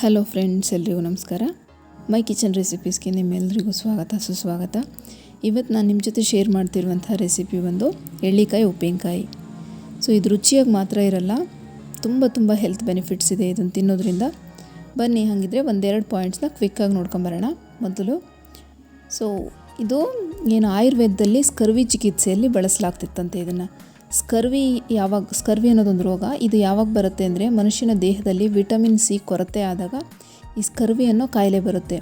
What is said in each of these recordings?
Hello friends ಎಲ್ರಿಗೂ ನಮಸ್ಕಾರ. ಮೈ kitchen ರೆಸಿಪೀಸ್ಗೆ ನಿಮ್ಮೆಲ್ಲರಿಗೂ ಸ್ವಾಗತ, ಸುಸ್ವಾಗತ. ಇವತ್ತು ನಾನು ನಿಮ್ಮ ಜೊತೆ ಶೇರ್ ಮಾಡ್ತಿರುವಂಥ ರೆಸಿಪಿ ಒಂದು ಎಳ್ಳಿಕಾಯಿ, ಉಪ್ಪಿನಕಾಯಿ. ಸೊ ಇದು ರುಚಿಯಾಗಿ ಮಾತ್ರ ಇರಲ್ಲ, ತುಂಬ ತುಂಬ ಹೆಲ್ತ್ ಬೆನಿಫಿಟ್ಸ್ ಇದೆ ಇದನ್ನು ತಿನ್ನೋದ್ರಿಂದ. ಬನ್ನಿ, ಹಾಗಿದ್ರೆ ಒಂದೆರಡು ಪಾಯಿಂಟ್ಸ್ನ ಕ್ವಿಕ್ಕಾಗಿ ನೋಡ್ಕೊಂಬರೋಣ ಮೊದಲು. ಸೊ ಇದು ಏನು ಆಯುರ್ವೇದದಲ್ಲಿ ಸ್ಕರ್ವಿ ಚಿಕಿತ್ಸೆಯಲ್ಲಿ ಬಳಸಲಾಗ್ತಿತ್ತಂತೆ ಇದನ್ನು. ಸ್ಕರ್ವಿ ಯಾವಾಗ, ಸ್ಕರ್ವಿ ಅನ್ನೋದೊಂದು ರೋಗ, ಇದು ಯಾವಾಗ ಬರುತ್ತೆ ಅಂದರೆ ಮನುಷ್ಯನ ದೇಹದಲ್ಲಿ ವಿಟಮಿನ್ ಸಿ ಕೊರತೆ ಆದಾಗ ಈ ಸ್ಕರ್ವಿ ಅನ್ನೋ ಕಾಯಿಲೆ ಬರುತ್ತೆ.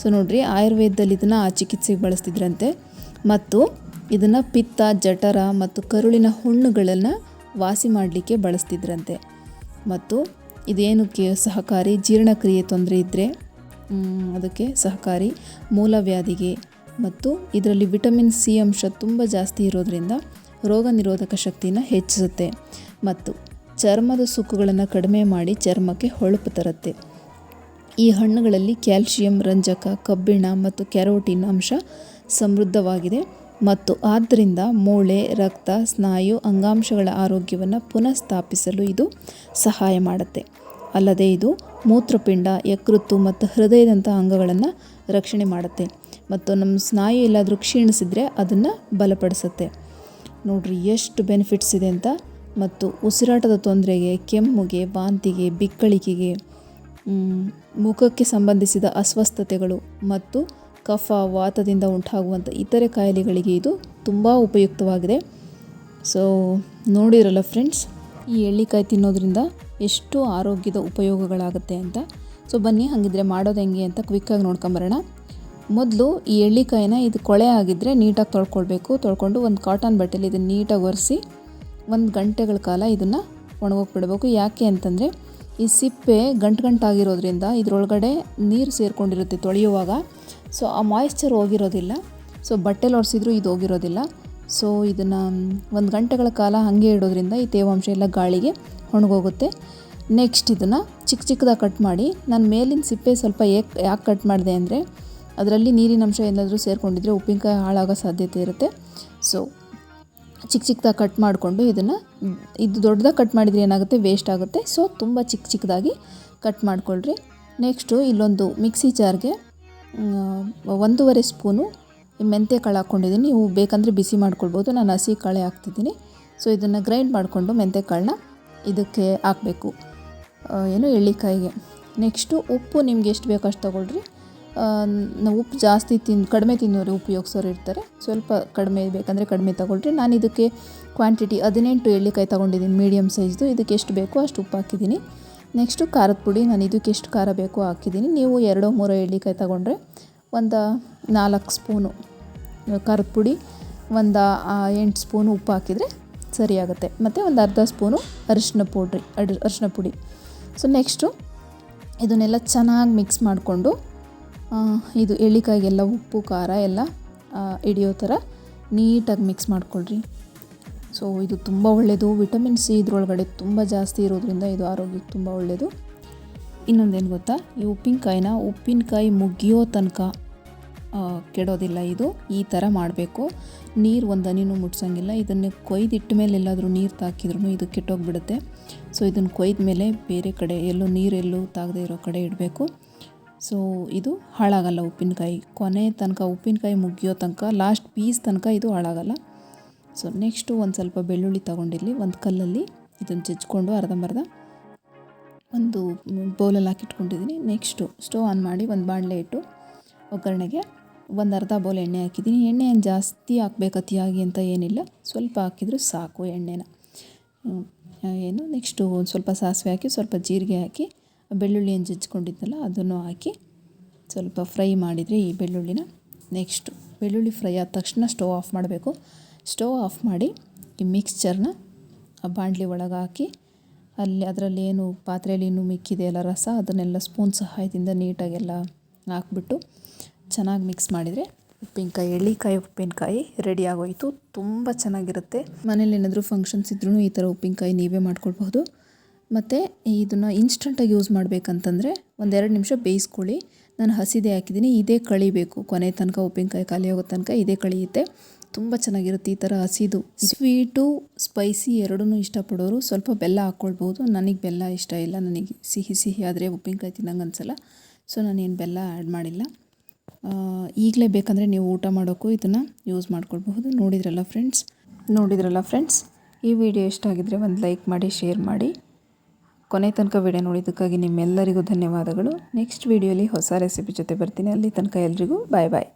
ಸೊ ನೋಡಿರಿ, ಆಯುರ್ವೇದದಲ್ಲಿ ಇದನ್ನು ಆ ಚಿಕಿತ್ಸೆಗೆ ಬಳಸ್ತಿದ್ರಂತೆ. ಮತ್ತು ಇದನ್ನು ಪಿತ್ತ, ಜಠರ ಮತ್ತು ಕರುಳಿನ ಹುಣ್ಣುಗಳನ್ನು ವಾಸಿ ಮಾಡಲಿಕ್ಕೆ ಬಳಸ್ತಿದ್ರಂತೆ. ಮತ್ತು ಇದೇನಕ್ಕೆ ಸಹಕಾರಿ, ಜೀರ್ಣಕ್ರಿಯೆ ತೊಂದರೆ ಇದ್ದರೆ ಅದಕ್ಕೆ ಸಹಕಾರಿ ಮೂಲವ್ಯಾಧಿಗೆ ಮತ್ತು ಇದರಲ್ಲಿ ವಿಟಮಿನ್ ಸಿ ಅಂಶ ತುಂಬ ಜಾಸ್ತಿ ಇರೋದ್ರಿಂದ ರೋಗ ನಿರೋಧಕ ಶಕ್ತಿನ ಹೆಚ್ಚಿಸುತ್ತೆ ಮತ್ತು ಚರ್ಮದ ಸುಕ್ಕುಗಳನ್ನು ಕಡಿಮೆ ಮಾಡಿ ಚರ್ಮಕ್ಕೆ ಹೊಳಪು ತರುತ್ತೆ. ಈ ಹಣ್ಣುಗಳಲ್ಲಿ ಕ್ಯಾಲ್ಶಿಯಂ ರಂಜಕ, ಕಬ್ಬಿಣ ಮತ್ತು ಕ್ಯಾರೋಟಿನ್ ಅಂಶ ಸಮೃದ್ಧವಾಗಿದೆ ಮತ್ತು ಆದ್ದರಿಂದ ಮೂಳೆ, ರಕ್ತ, ಸ್ನಾಯು, ಅಂಗಾಂಶಗಳ ಆರೋಗ್ಯವನ್ನು ಪುನಃ ಸ್ಥಾಪಿಸಲು ಇದು ಸಹಾಯ ಮಾಡುತ್ತೆ. ಅಲ್ಲದೆ ಇದು ಮೂತ್ರಪಿಂಡ, ಯಕೃತ್ತು ಮತ್ತು ಹೃದಯದಂಥ ಅಂಗಗಳನ್ನು ರಕ್ಷಣೆ ಮಾಡುತ್ತೆ ಮತ್ತು ನಮ್ಮ ಸ್ನಾಯು ಎಲ್ಲಾದರೂ ಕ್ಷೀಣಿಸಿದರೆ ಅದನ್ನು ಬಲಪಡಿಸುತ್ತೆ. ನೋಡ್ರಿ ಎಷ್ಟು ಬೆನಿಫಿಟ್ಸ್ ಇದೆ ಅಂತ. ಮತ್ತು ಉಸಿರಾಟದ ತೊಂದರೆಗೆ, ಕೆಮ್ಮಿಗೆ, ವಾಂತಿಗೆ, ಬಿಕ್ಕಳಿಕೆಗೆ ಮುಖಕ್ಕೆ ಸಂಬಂಧಿಸಿದ ಅಸ್ವಸ್ಥತೆಗಳು ಮತ್ತು ಕಫ, ವಾತದಿಂದ ಉಂಟಾಗುವಂಥ ಇತರೆ ಕಾಯಿಲೆಗಳಿಗೆ ಇದು ತುಂಬ ಉಪಯುಕ್ತವಾಗಿದೆ. ಸೊ ನೋಡಿರಲ್ಲ ಫ್ರೆಂಡ್ಸ್ ಈ ಎಳ್ಳಿಕಾಯಿ ತಿನ್ನೋದ್ರಿಂದ ಎಷ್ಟು ಆರೋಗ್ಯದ ಉಪಯೋಗಗಳಾಗುತ್ತೆ ಅಂತ. ಸೊ ಬನ್ನಿ, ಹಾಗಿದ್ರೆ ಮಾಡೋದು ಹೆಂಗೆ ಅಂತ ಕ್ವಿಕ್ಕಾಗಿ ನೋಡ್ಕೊಂಬರೋಣ. ಮೊದಲು ಈ ಎಳ್ಳಿಕಾಯಿನ ಇದು ಕೊಳೆ ಆಗಿದ್ದರೆ ನೀಟಾಗಿ ತೊಳ್ಕೊಳ್ಬೇಕು. ತೊಳ್ಕೊಂಡು ಒಂದು ಕಾಟನ್ ಬಟ್ಟೆಲಿ ಇದನ್ನು ನೀಟಾಗಿ ಒರೆಸಿ ಒಂದು ಗಂಟೆಗಳ ಕಾಲ ಇದನ್ನು ಒಣಗೋಗ್ಬಿಡ್ಬೇಕು. ಯಾಕೆ ಅಂತಂದರೆ ಈ ಸಿಪ್ಪೆ ಗಂಟು ಗಂಟಾಗಿರೋದ್ರಿಂದ ಇದರೊಳಗಡೆ ನೀರು ಸೇರಿಕೊಂಡಿರುತ್ತೆ ತೊಳೆಯುವಾಗ. ಸೊ ಆ ಮಾಯಿಶ್ಚರ್ ಹೋಗಿರೋದಿಲ್ಲ. ಸೊ ಬಟ್ಟೆಲಿ ಒರೆಸಿದ್ರು ಇದು ಹೋಗಿರೋದಿಲ್ಲ. ಸೊ ಇದನ್ನು ಒಂದು ಗಂಟೆಗಳ ಕಾಲ ಹಾಗೆ ಇಡೋದ್ರಿಂದ ಈ ತೇವಾಂಶ ಎಲ್ಲ ಗಾಳಿಗೆ ಒಣಗೋಗುತ್ತೆ. ನೆಕ್ಸ್ಟ್ ಇದನ್ನು ಚಿಕ್ಕ ಚಿಕ್ಕದಾಗಿ ಕಟ್ ಮಾಡಿ, ನಾನು ಮೇಲಿನ ಸಿಪ್ಪೆ ಸ್ವಲ್ಪ ಏಕ್ ಯಾಕೆ ಕಟ್ ಮಾಡಿದೆ ಅಂದರೆ ಅದರಲ್ಲಿ ನೀರಿನಂಶ ಏನಾದರೂ ಸೇರಿಕೊಂಡಿದ್ರೆ ಉಪ್ಪಿನಕಾಯಿ ಹಾಳಾಗೋ ಸಾಧ್ಯತೆ ಇರುತ್ತೆ. ಸೊ ಚಿಕ್ಕ ಚಿಕ್ಕದಾಗಿ ಕಟ್ ಮಾಡಿಕೊಂಡು ಇದನ್ನು ಇದು ದೊಡ್ಡದಾಗಿ ಕಟ್ ಮಾಡಿದರೆ ಏನಾಗುತ್ತೆ? ವೇಸ್ಟ್ ಆಗುತ್ತೆ. ಸೊ ತುಂಬ ಚಿಕ್ಕ ಚಿಕ್ಕದಾಗಿ ಕಟ್ ಮಾಡಿಕೊಳ್ಳ್ರಿ ನೆಕ್ಸ್ಟು ಇಲ್ಲೊಂದು ಮಿಕ್ಸಿ ಜಾರ್ಗೆ ಒಂದೂವರೆ ಸ್ಪೂನು ಮೆಂತ್ಯ ಕಾಳು ಹಾಕ್ಕೊಂಡಿದ್ದೀನಿ. ನೀವು ಬೇಕಂದರೆ ಬಿಸಿ ಮಾಡ್ಕೊಳ್ಬೋದು. ನಾನು ಹಸಿ ಕಾಳೆ ಹಾಕ್ತಿದ್ದೀನಿ. ಸೊ ಇದನ್ನು ಗ್ರೈಂಡ್ ಮಾಡಿಕೊಂಡು ಮೆಂತ್ಯ ಕಾಳನ್ನ ಇದಕ್ಕೆ ಹಾಕಬೇಕು. ಏನು, ಎಳ್ಳಿಕಾಯಿಗೆ. ನೆಕ್ಸ್ಟು ಉಪ್ಪು ನಿಮ್ಗೆ ಎಷ್ಟು ಬೇಕೋ ಅಷ್ಟು ತೊಗೊಳ್ರಿ. ನಾವು ಉಪ್ಪು ಜಾಸ್ತಿ ತಿನ್, ಕಡಿಮೆ ತಿನ್ನೋರು ಉಪಯೋಗಿಸೋರು ಇರ್ತಾರೆ. ಸ್ವಲ್ಪ ಕಡಿಮೆ ಬೇಕಂದರೆ ಕಡಿಮೆ ತಗೊಳ್ರಿ. ನಾನು ಇದಕ್ಕೆ ಕ್ವಾಂಟಿಟಿ ಹದಿನೆಂಟು ಎಳ್ಳಿಕಾಯಿ ತೊಗೊಂಡಿದ್ದೀನಿ ಮೀಡಿಯಮ್ ಸೈಜ್ದು ಇದಕ್ಕೆ ಎಷ್ಟು ಬೇಕೋ ಅಷ್ಟು ಉಪ್ಪು ಹಾಕಿದ್ದೀನಿ. ನೆಕ್ಸ್ಟು ಖಾರದ ಪುಡಿ, ನಾನು ಇದಕ್ಕೆ ಎಷ್ಟು ಖಾರ ಬೇಕೋ ಹಾಕಿದ್ದೀನಿ. ನೀವು ಎರಡೋ ಮೂರೋ ಎಳ್ಳಿಕಾಯಿ ತಗೊಂಡ್ರೆ ಒಂದು ನಾಲ್ಕು ಸ್ಪೂನು ಖಾರದ ಪುಡಿ, ಒಂದು ಎಂಟು ಸ್ಪೂನು ಉಪ್ಪು ಹಾಕಿದರೆ ಸರಿಯಾಗುತ್ತೆ ಮತ್ತು ಒಂದು ಅರ್ಧ ಸ್ಪೂನು ಅರಿಶಿನ ಪೌಡ್ರಿ, ಅಡ್, ಅರಿಶಿನ ಪುಡಿ. ಸೊ ನೆಕ್ಸ್ಟು ಇದನ್ನೆಲ್ಲ ಚೆನ್ನಾಗಿ ಮಿಕ್ಸ್ ಮಾಡಿಕೊಂಡು ಇದು ಎಳ್ಳಿಕಾಯಿಗೆಲ್ಲ ಉಪ್ಪು, ಖಾರ ಎಲ್ಲ ಹಿಡಿಯೋ ಥರ ನೀಟಾಗಿ ಮಿಕ್ಸ್ ಮಾಡ್ಕೊಳ್ರಿ. ಸೊ ಇದು ತುಂಬ ಒಳ್ಳೆಯದು ವಿಟಮಿನ್ ಸಿ ಇದ್ರೊಳಗಡೆ ತುಂಬ ಜಾಸ್ತಿ ಇರೋದ್ರಿಂದ ಇದು ಆರೋಗ್ಯಕ್ಕೆ ತುಂಬ ಒಳ್ಳೆಯದು ಇನ್ನೊಂದೇನು ಗೊತ್ತಾ? ಈ ಉಪ್ಪಿನಕಾಯಿನ ಉಪ್ಪಿನಕಾಯಿ ಮುಗಿಯೋ ತನಕ ಕೆಡೋದಿಲ್ಲ ಇದು. ಈ ಥರ ಮಾಡಬೇಕು. ನೀರು ಒಂದು ಹನಿನೂ ಮುಟ್ಸೋಂಗಿಲ್ಲ. ಇದನ್ನು ಕೊಯ್ದಿಟ್ಟ ಮೇಲೆ ಎಲ್ಲಾದರೂ ನೀರು ತಾಕಿದ್ರೂ ಇದು ಕೆಟ್ಟೋಗ್ಬಿಡುತ್ತೆ. ಸೊ ಇದನ್ನು ಕೊಯ್ದ ಮೇಲೆ ಬೇರೆ ಕಡೆ ಎಲ್ಲೂ ನೀರೆಲ್ಲೂ ತಾಗದೇ ಇರೋ ಕಡೆ ಇಡಬೇಕು. ಸೊ ಇದು ಹಾಳಾಗಲ್ಲ ಉಪ್ಪಿನಕಾಯಿ. ಕೊನೆ ತನಕ ಉಪ್ಪಿನಕಾಯಿ ಮುಗಿಯೋ ತನಕ ಲಾಸ್ಟ್ ಪೀಸ್ ತನಕ ಇದು ಹಾಳಾಗಲ್ಲ. ಸೊ ನೆಕ್ಸ್ಟು ಒಂದು ಸ್ವಲ್ಪ ಬೆಳ್ಳುಳ್ಳಿ ತೊಗೊಂಡಿರಲಿ. ಒಂದು ಕಲ್ಲಲ್ಲಿ ಇದನ್ನು ಜಜ್ಕೊಂಡು ಅರ್ಧಂಬರ್ಧ ಒಂದು ಬೌಲಲ್ಲಿ ಹಾಕಿಟ್ಕೊಂಡಿದ್ದೀನಿ ನೆಕ್ಸ್ಟು ಸ್ಟವ್ ಆನ್ ಮಾಡಿ ಒಂದು ಬಾಣಲೆ ಇಟ್ಟು ಒಗ್ಗರಣೆಗೆ ಒಂದು ಅರ್ಧ ಬೌಲ್ ಎಣ್ಣೆ ಹಾಕಿದ್ದೀನಿ ಎಣ್ಣೆ ಏನು ಜಾಸ್ತಿ ಹಾಕ್ಬೇಕು ಅತಿಯಾಗಿ ಅಂತ ಏನಿಲ್ಲ. ಸ್ವಲ್ಪ ಹಾಕಿದರೂ ಸಾಕು ಎಣ್ಣೆನ. ಏನು ನೆಕ್ಸ್ಟು ಒಂದು ಸ್ವಲ್ಪ ಸಾಸಿವೆ ಹಾಕಿ, ಸ್ವಲ್ಪ ಜೀರಿಗೆ ಹಾಕಿ ಬೆಳ್ಳುಳ್ಳಿ ಏನು ಜಜ್ಜಿಕೊಂಡಿದ್ನಲ್ಲ ಅದನ್ನು ಹಾಕಿ ಸ್ವಲ್ಪ ಫ್ರೈ ಮಾಡಿದರೆ ಈ ಬೆಳ್ಳುಳ್ಳಿನ ನೆಕ್ಸ್ಟು ಬೆಳ್ಳುಳ್ಳಿ ಫ್ರೈ ಆದ ತಕ್ಷಣ ಸ್ಟವ್ ಆಫ್ ಮಾಡಬೇಕು. ಸ್ಟವ್ ಆಫ್ ಮಾಡಿ ಈ ಮಿಕ್ಸ್ಚರ್ನ ಆ ಬಾಣಲಿ ಒಳಗೆ ಹಾಕಿ ಅಲ್ಲಿ ಅದರಲ್ಲಿ ಏನು ಪಾತ್ರೆಯಲ್ಲಿ ಇನ್ನೂ ಮಿಕ್ಕಿದೆ ಅಲ್ಲ ರಸ ಅದನ್ನೆಲ್ಲ ಸ್ಪೂನ್ ಸಹಾಯದಿಂದ ನೀಟಾಗೆಲ್ಲ ಹಾಕ್ಬಿಟ್ಟು ಚೆನ್ನಾಗಿ ಮಿಕ್ಸ್ ಮಾಡಿದರೆ ಉಪ್ಪಿನಕಾಯಿ, ಎಳ್ಳಿಕಾಯಿ, ಉಪ್ಪಿನಕಾಯಿ ರೆಡಿ ಆಗೋಯಿತು. ತುಂಬ ಚೆನ್ನಾಗಿರುತ್ತೆ. ಮನೇಲಿ ಏನಾದರೂ ಫಂಕ್ಷನ್ಸ್ ಇದ್ರೂ ಈ ಥರ ಉಪ್ಪಿನಕಾಯಿ ನೀವೇ ಮಾಡ್ಕೊಳ್ಬಹುದು. ಮತ್ತು ಇದನ್ನು ಇನ್ಸ್ಟಂಟಾಗಿ ಯೂಸ್ ಮಾಡಬೇಕಂತಂದರೆ ಒಂದೆರಡು ನಿಮಿಷ ಬೇಯಿಸ್ಕೊಳ್ಳಿ. ನಾನು ಹಸಿದೆ ಹಾಕಿದ್ದೀನಿ, ಇದೇ ಕಳಿಬೇಕು ಕೊನೆ ತನಕ ಉಪ್ಪಿನಕಾಯಿ ಖಾಲಿ ಆಗೋ ತನಕ ಇದೇ ಕಳಿಯುತ್ತೆ ತುಂಬ ಚೆನ್ನಾಗಿರುತ್ತೆ ಈ ಥರ ಹಸಿದು. ಸ್ವೀಟು ಸ್ಪೈಸಿ ಎರಡೂ ಇಷ್ಟಪಡೋರು ಸ್ವಲ್ಪ ಬೆಲ್ಲ ಹಾಕ್ಕೊಳ್ಬೋದು ನನಗೆ ಬೆಲ್ಲ ಇಷ್ಟ ಇಲ್ಲ. ನನಗೆ ಸಿಹಿ ಸಿಹಿ ಆದರೆ ಉಪ್ಪಿನಕಾಯಿ ತಿನ್ನಂಗೆ ಅನಿಸಲ್ಲ. ಸೊ ನಾನೇನು ಬೆಲ್ಲ ಆ್ಯಡ್ ಮಾಡಿಲ್ಲ. ಈಗಲೇ ಬೇಕಂದರೆ ನೀವು ಊಟ ಮಾಡೋಕ್ಕೂ ಇದನ್ನು ಯೂಸ್ ಮಾಡ್ಕೊಳ್ಬಹುದು. ನೋಡಿದ್ರಲ್ಲ ಫ್ರೆಂಡ್ಸ್ ನೋಡಿದ್ರಲ್ಲ ಫ್ರೆಂಡ್ಸ್ ಈ ವಿಡಿಯೋ ಇಷ್ಟ ಆಗಿದ್ದರೆ ಒಂದು ಲೈಕ್ ಮಾಡಿ ಶೇರ್ ಮಾಡಿ. ಕೊನೆ ತನಕ ವಿಡಿಯೋ ನೋಡಿದ್ದಕ್ಕಾಗಿ ನಿಮ್ಮೆಲ್ಲರಿಗೂ ಧನ್ಯವಾದಗಳು. ನೆಕ್ಸ್ಟ್ ವಿಡಿಯೋಲಿ ಹೊಸ ರೆಸಿಪಿ ಜೊತೆ ಬರ್ತೀನಿ. ಅಲ್ಲಿ ತನಕ ಎಲ್ರಿಗೂ ಬಾಯ್ ಬಾಯ್